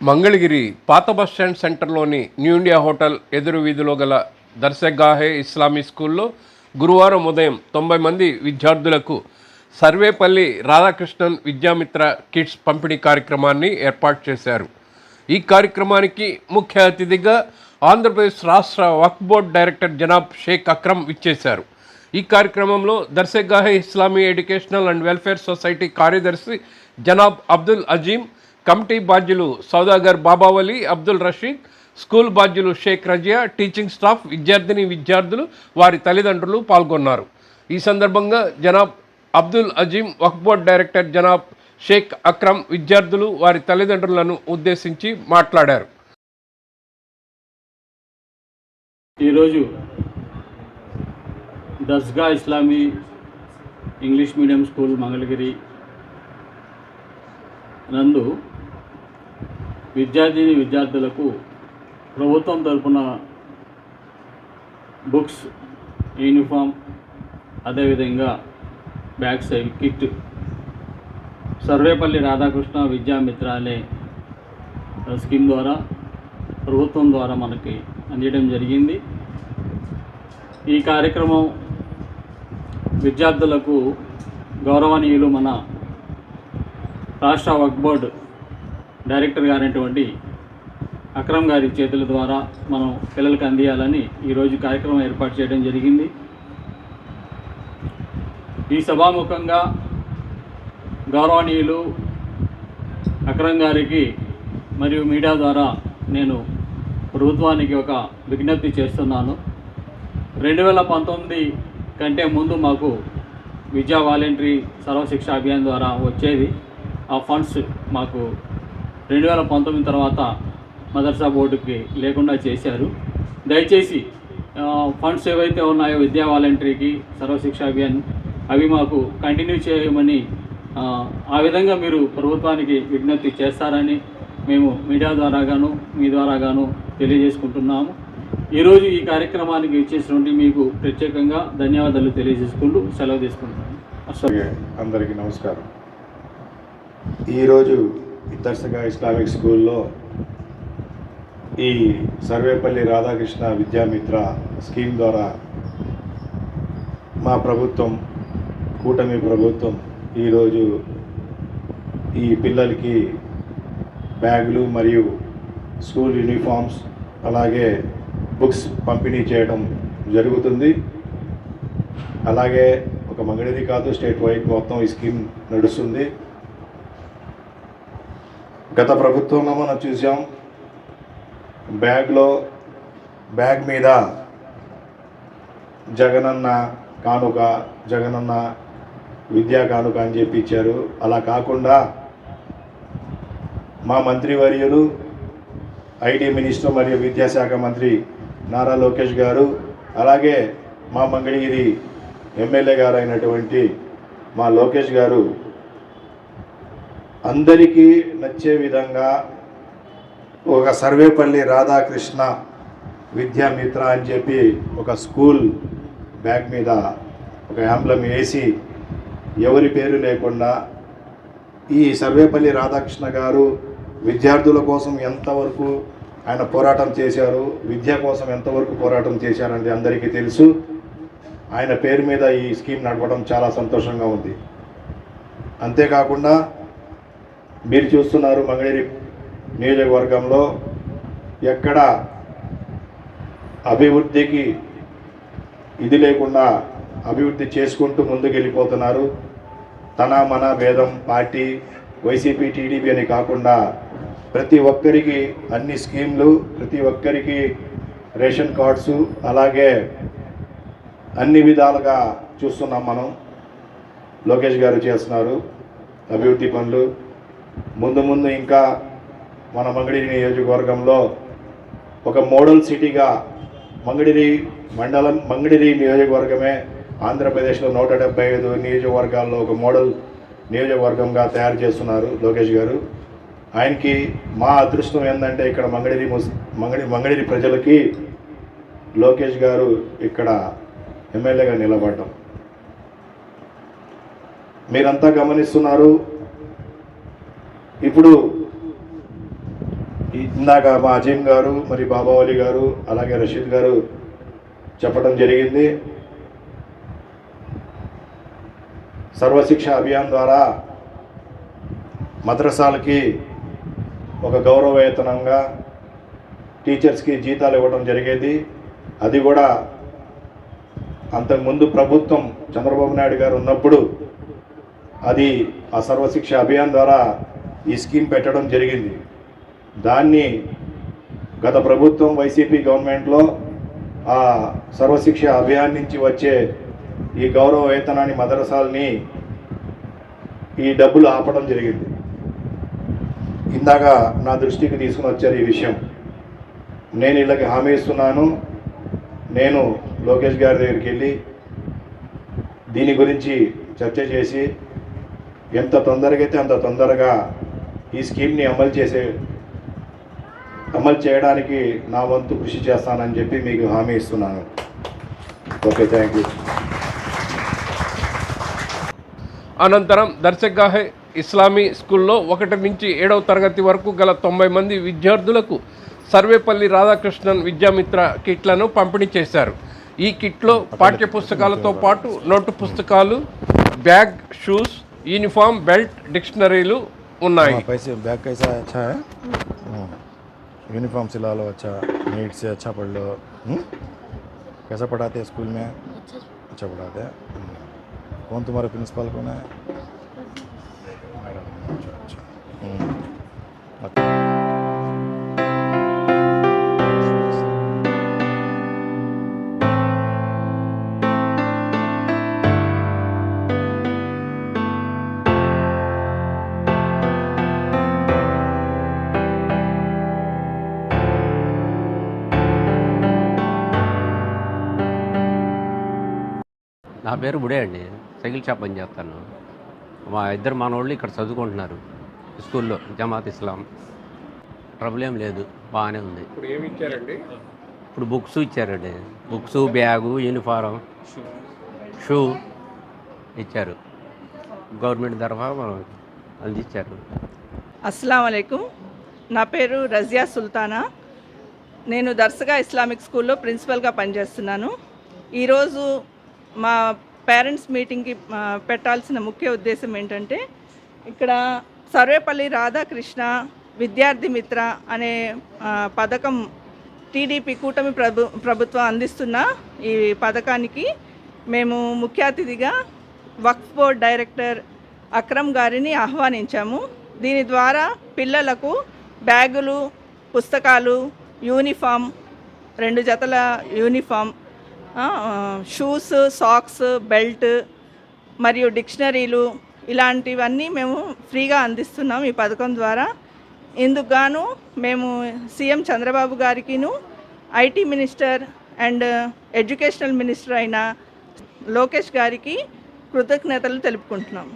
మంగళగిరి పాత bus stand సెంటర్లోని new India hotel ఎదురు వీధిలో గల దర్శగాహే ఇస్లామీ స్కూల్లో గురువారం ఉదయం తొంభై మంది విద్యార్థులకు సర్వేపల్లి రాధాకృష్ణన్ విద్యామిత్ర కిట్స్ పంపిణీ కార్యక్రమాన్ని ఏర్పాటు చేశారు. ఈ కార్యక్రమానికి ముఖ్య అతిథిగా ఆంధ్రప్రదేశ్ రాష్ట్ర వక్ఫ్ బోర్డ్ డైరెక్టర్ జనాబ్ షేక్ అక్రమ్ ఇచ్చేశారు ఈ కార్యక్రమంలో Darsgahe Islami educational and welfare society కార్యదర్శి జనాబ్ అబ్దుల్ అజీం కమిటీ బాధ్యులు సౌదాగర్ బాబావలి అబ్దుల్ రషీద్ స్కూల్ బాధ్యులు షేక్ రజియా టీచింగ్ స్టాఫ్ విద్యార్థిని విద్యార్థులు వారి తల్లిదండ్రులు పాల్గొన్నారు. ఈ సందర్భంగా జనాబ్ అబ్దుల్ అజీం వక్ఫ్ బోర్డ్ డైరెక్టర్ జనాబ్ షేక్ అక్రమ్ విద్యార్థులు వారి తల్లిదండ్రులను ఉద్దేశించి మాట్లాడారు. ఈరోజు Dasgah Islami English medium school Mangalagiri నందు విద్యార్థిని విద్యార్థులకు ప్రభుత్వం తరపున బుక్స్ యూనిఫామ్ అదేవిధంగా bag side kit. Sarvepalli Radhakrishna Vidyamitra అనే స్కీమ్ ద్వారా ప్రభుత్వం ద్వారా మనకి అందించడం జరిగింది. ఈ కార్యక్రమం విద్యార్థులకు గౌరవనీయులు మన రాష్ట్ర వక్ బోర్డు డైరెక్టర్ గారైనటువంటి అక్రమ్ గారి చేతుల ద్వారా మనం పిల్లలకు అందియాలని ఈరోజు కార్యక్రమం ఏర్పాటు చేయడం జరిగింది. ఈ సభాముఖంగా గౌరవనీయులు అక్రమ్ గారికి మరియు మీడియా ద్వారా నేను ప్రభుత్వానికి ఒక విజ్ఞప్తి చేస్తున్నాను. రెండు వేల పంతొమ్మిది కంటే ముందు మాకు విద్యా వాలంటరీ సర్వశిక్ష అభియాన్ ద్వారా వచ్చేది. ఆ ఫండ్స్ మాకు రెండు వేల పంతొమ్మిది తర్వాత మదర్సా బోర్డుకి లేకుండా చేశారు. దయచేసి ఫండ్స్ ఏవైతే ఉన్నాయో విద్యా వాలంటరీకి సర్వశిక్ష అభియాన్ అవి మాకు కంటిన్యూ చేయమని ఆ, విధంగా మీరు ప్రభుత్వానికి విజ్ఞప్తి చేస్తారని మేము మీడియా ద్వారాగాను మీ ద్వారాగాను తెలియజేసుకుంటున్నాము. ఈరోజు ఈ కార్యక్రమానికి ఇచ్చేసినటువంటి మీకు ప్రత్యేకంగా ధన్యవాదాలు తెలియజేసుకుంటూ సెలవు తీసుకుంటున్నాను. అందరికీ నమస్కారం. ఈరోజు దర్శక ఇస్లామిక్ స్కూల్లో ఈ సర్వేపల్లి రాధాకృష్ణ విద్యామిత్ర స్కీమ్ ద్వారా మా ప్రభుత్వం కూటమి ప్రభుత్వం ఈరోజు ఈ పిల్లలకి బ్యాగులు మరియు స్కూల్ యూనిఫామ్స్ అలాగే బుక్స్ పంపిణీ చేయడం జరుగుతుంది. అలాగే ఒక మంగళది కాదు స్టేట్ వైడ్ మొత్తం ఈ స్కీమ్ నడుస్తుంది. గత ప్రభుత్వంలో మనం చూసాం బ్యాగ్లో బ్యాగ్ మీద జగనన్న కానుక జగనన్న విద్యా కానుక అని చెప్పి ఇచ్చారు. అలా కాకుండా మా మంత్రివర్యులు ఐటీ మినిస్టర్ మరియు విద్యాశాఖ మంత్రి నారా లోకేష్ గారు అలాగే మా మంగళగిరి ఎమ్మెల్యే గారు అయినటువంటి మా లోకేష్ గారు అందరికీ నచ్చే విధంగా ఒక సర్వేపల్లి రాధాకృష్ణ విద్యామిత్ర అని చెప్పి ఒక స్కూల్ బ్యాగ్ మీద ఒక యాంబ్లం వేసి ఎవరి పేరు లేకుండా ఈ సర్వేపల్లి రాధాకృష్ణ గారు విద్యార్థుల కోసం ఎంతవరకు ఆయన పోరాటం చేశారు విద్య కోసం ఎంతవరకు పోరాటం చేశారనేది అందరికీ తెలుసు. ఆయన పేరు మీద ఈ స్కీమ్ నడపడం చాలా సంతోషంగా ఉంది. అంతేకాకుండా మీరు చూస్తున్నారు మంగళగిరి నియోజకవర్గంలో ఎక్కడ అభివృద్ధికి ఇది లేకుండా అభివృద్ధి చేసుకుంటూ ముందుకు వెళ్ళిపోతున్నారు తన మన భేదం పార్టీ వైసీపీ టీడీపీ అని కాకుండా ప్రతి ఒక్కరికి అన్ని స్కీమ్లు ప్రతి ఒక్కరికి రేషన్ కార్డ్స్ అలాగే అన్ని విధాలుగా చూస్తున్నాం మనం. లోకేష్ గారు చేస్తున్నారు అభివృద్ధి పనులు. ముందు ముందు ఇంకా మన మంగళగిరి నియోజకవర్గంలో ఒక మోడల్ సిటీగా మంగళగిరి మండలం మంగళగిరి నియోజకవర్గమే ఆంధ్రప్రదేశ్లో నూట డెబ్బై ఐదు నియోజకవర్గాల్లో ఒక మోడల్ నియోజకవర్గంగా తయారు చేస్తున్నారు లోకేష్ గారు. ఆయనకి మా అదృష్టం ఏంటంటే ఇక్కడ మంగళగిరి ముస్ మంగళి మంగళగిరి ప్రజలకి లోకేష్ గారు ఇక్కడ ఎమ్మెల్యేగా నిలబడ్డం. మీరంతా గమనిస్తున్నారు ఇప్పుడు ఇందాక మా అజీం గారు మరి బాబావలి గారు అలాగే రషీద్ గారు చెప్పడం జరిగింది. సర్వశిక్ష అభియాన్ ద్వారా మద్రసాలకి ఒక గౌరవవేతనంగా టీచర్స్కి జీతాలు ఇవ్వడం జరిగేది. అది కూడా అంతకుముందు ప్రభుత్వం చంద్రబాబు నాయుడు గారు ఉన్నప్పుడు అది ఆ సర్వశిక్ష అభియాన్ ద్వారా ఈ స్కీమ్ పెట్టడం జరిగింది. దాన్ని గత ప్రభుత్వం వైసీపీ గవర్నమెంట్లో ఆ సర్వశిక్ష అభియాన్ నుంచి వచ్చే ఈ గౌరవ వేతనాన్ని మదరసాలని ఈ డబ్బులు ఆపడం జరిగింది. ఇందాక నా దృష్టికి తీసుకుని వచ్చారు ఈ విషయం. నేను వీళ్ళకి హామీ ఇస్తున్నాను. నేను లోకేష్ గారి దగ్గరికి వెళ్ళి దీని గురించి చర్చ చేసి ఎంత తొందరగా అయితే అంత తొందరగా ఈ స్కీమ్ని అమలు చేసే అమలు చేయడానికి నా వంతు కృషి చేస్తానని చెప్పి మీకు హామీ ఇస్తున్నాను. Okay thank you. అనంతరం దర్శగాహే ఇస్లామీ స్కూల్లో ఒకటి నుంచి ఏడవ తరగతి వరకు గల తొంభై మంది విద్యార్థులకు సర్వేపల్లి రాధాకృష్ణన్ విద్యామిత్ర కిట్లను పంపిణీ చేశారు. ఈ కిట్లో పాఠ్య పుస్తకాలతో పాటు నోటు పుస్తకాలు బ్యాగ్ షూస్ యూనిఫామ్ బెల్ట్ డిక్షనరీలు ఉన్నాయి हाँ, पैसे बैग कैसा है अच्छा है हाँ। यूनिफॉर्म सिला लो अच्छा नीट से अच्छा पढ़ लो हम्म? कैसा पढ़ाते हैं स्कूल में अच्छा पढ़ाते हैं हम्म। कौन तुम्हारे प्रिंसिपल कौन है मैडम अच्छा अच्छा हम्म। अच्छा। నా పేరు బుడే అండి. సైకిల్ షాప్ పని చేస్తాను. మా ఇద్దరు మనోళ్ళు ఇక్కడ చదువుకుంటున్నారు. స్కూల్లో జమాత్ ఇస్లాం. ట్రబుల్ ఏం లేదు. బాగానే ఉంది. ఇప్పుడు ఏమి ఇచ్చారండి? ఇప్పుడు బుక్స్ ఇచ్చారండి. బుక్స్ బ్యాగు యూనిఫారం షూ ఇచ్చారు. గవర్నమెంట్ తరఫా మనం అందించారు. అస్సలం అయికం నా పేరు రజియా సుల్తానా. నేను దర్శగా ఇస్లామిక్ స్కూల్లో ప్రిన్సిపల్గా పనిచేస్తున్నాను. ఈరోజు మా పేరెంట్స్ మీటింగ్కి పెట్టాల్సిన ముఖ్య ఉద్దేశం ఏంటంటే ఇక్కడ సర్వేపల్లి రాధాకృష్ణ విద్యార్థి మిత్ర అనే పథకం టీడీపీ కూటమి ప్రభు ప్రభుత్వం అందిస్తున్న ఈ పథకానికి మేము ముఖ్య అతిథిగా వక్ఫ్ బోర్డ్ డైరెక్టర్ అక్రమ్ గారిని ఆహ్వానించాము. దీని ద్వారా పిల్లలకు బ్యాగులు పుస్తకాలు యూనిఫామ్ రెండు జతల యూనిఫామ్ షూస్ సాక్స్ బెల్ట్ మరియు డిక్షనరీలు ఇలాంటివన్నీ మేము ఫ్రీగా అందిస్తున్నాం ఈ పథకం ద్వారా. ఇందుకుగాను మేము CM Chandrababu గారికిను IT minister and educational minister అయిన లోకేష్ గారికి కృతజ్ఞతలు తెలుపుకుంటున్నాము